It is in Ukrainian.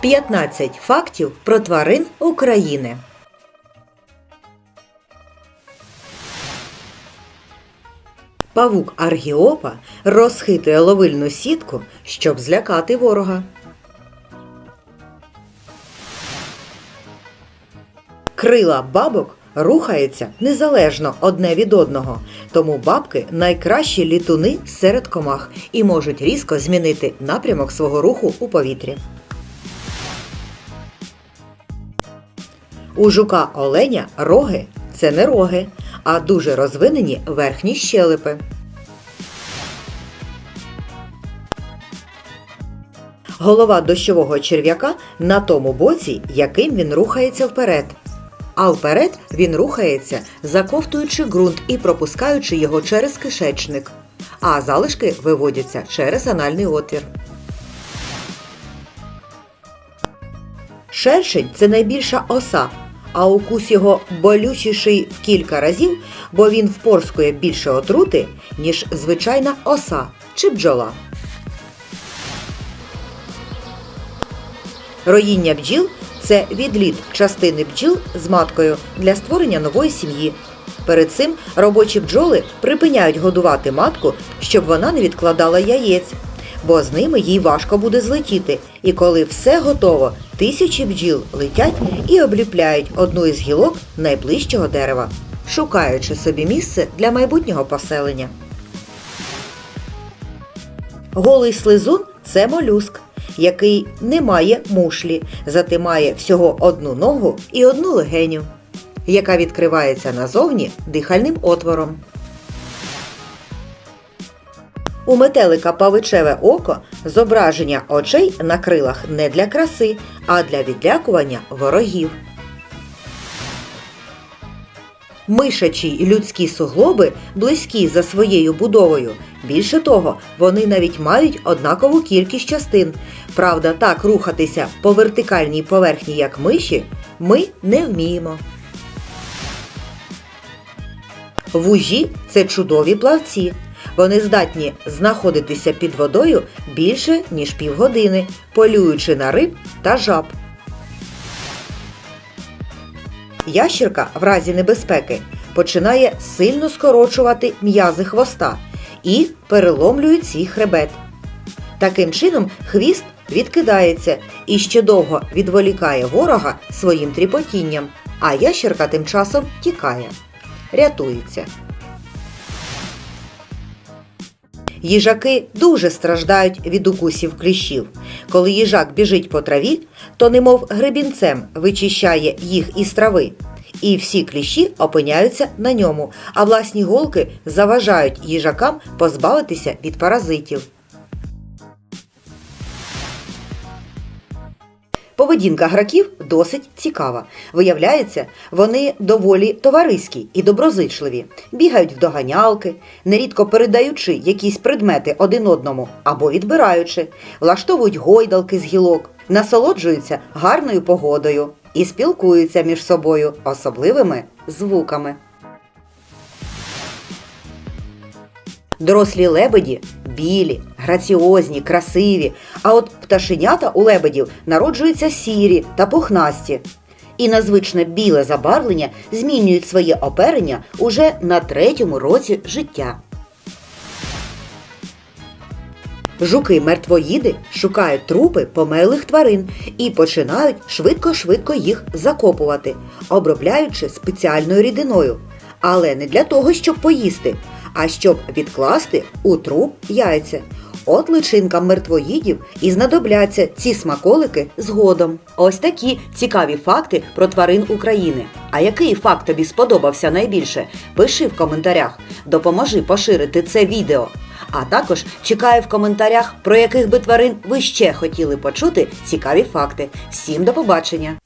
15 фактів про тварин України. Павук Аргіопа розхитує ловильну сітку, щоб злякати ворога. Крила бабок рухаються незалежно одне від одного, тому бабки найкращі літуни серед комах і можуть різко змінити напрямок свого руху у повітрі. У жука оленя роги це не роги, а дуже розвинені верхні щелепи. Голова дощового черв'яка на тому боці, яким він рухається вперед. А вперед він рухається, заковтуючи ґрунт і пропускаючи його через кишечник. А залишки виводяться через анальний отвір. Шершень це найбільша оса, а укус його болючіший в кілька разів, бо він впорскує більше отрути, ніж звичайна оса чи бджола. Роїння бджіл це відліт частини бджіл з маткою для створення нової сім'ї. Перед цим робочі бджоли припиняють годувати матку, щоб вона не відкладала яєць, бо з ними їй важко буде злетіти. І коли все готово, тисячі бджіл летять і обліпляють одну із гілок найближчого дерева, шукаючи собі місце для майбутнього поселення. Голий слизун це молюск, який не має мушлі, зате має всього одну ногу і одну легеню, яка відкривається назовні дихальним отвором. У метелика павичеве око зображення очей на крилах не для краси, а для відлякування ворогів. Мишачі й людські суглоби близькі за своєю будовою. Більше того, вони навіть мають однакову кількість частин. Правда, так рухатися по вертикальній поверхні, як миші, ми не вміємо. Вужі це чудові плавці. Вони здатні знаходитися під водою більше, ніж півгодини, полюючи на риб та жаб. Ящірка в разі небезпеки починає сильно скорочувати м'язи хвоста і переломлює свій хребет. Таким чином хвіст відкидається і ще довго відволікає ворога своїм тріпотінням, а ящерка тим часом тікає, рятується. Їжаки дуже страждають від укусів кліщів. Коли їжак біжить по траві, то немов гребінцем вичищає їх із трави. І всі кліщі опиняються на ньому, а власні голки заважають їжакам позбавитися від паразитів. Поведінка граків досить цікава. Виявляється, вони доволі товариські і доброзичливі, бігають в доганялки, нерідко передаючи якісь предмети один одному або відбираючи, влаштовують гойдалки з гілок, насолоджуються гарною погодою і спілкуються між собою особливими звуками. Дорослі лебеді білі, граціозні, красиві, а от пташенята у лебедів народжуються сірі та пухнасті. І на звичне біле забарвлення змінюють своє оперення уже на третьому році життя. Жуки мертвоїди шукають трупи померлих тварин і починають швидко-швидко їх закопувати, обробляючи спеціальною рідиною. Але не для того, щоб поїсти, а щоб відкласти у труп яйця. От личинкам мертвоїдів і знадобляться ці смаколики згодом. Ось такі цікаві факти про тварин України. А який факт тобі сподобався найбільше? Пиши в коментарях, допоможи поширити це відео. А також чекаю в коментарях, про яких би тварин ви ще хотіли почути цікаві факти. Всім до побачення!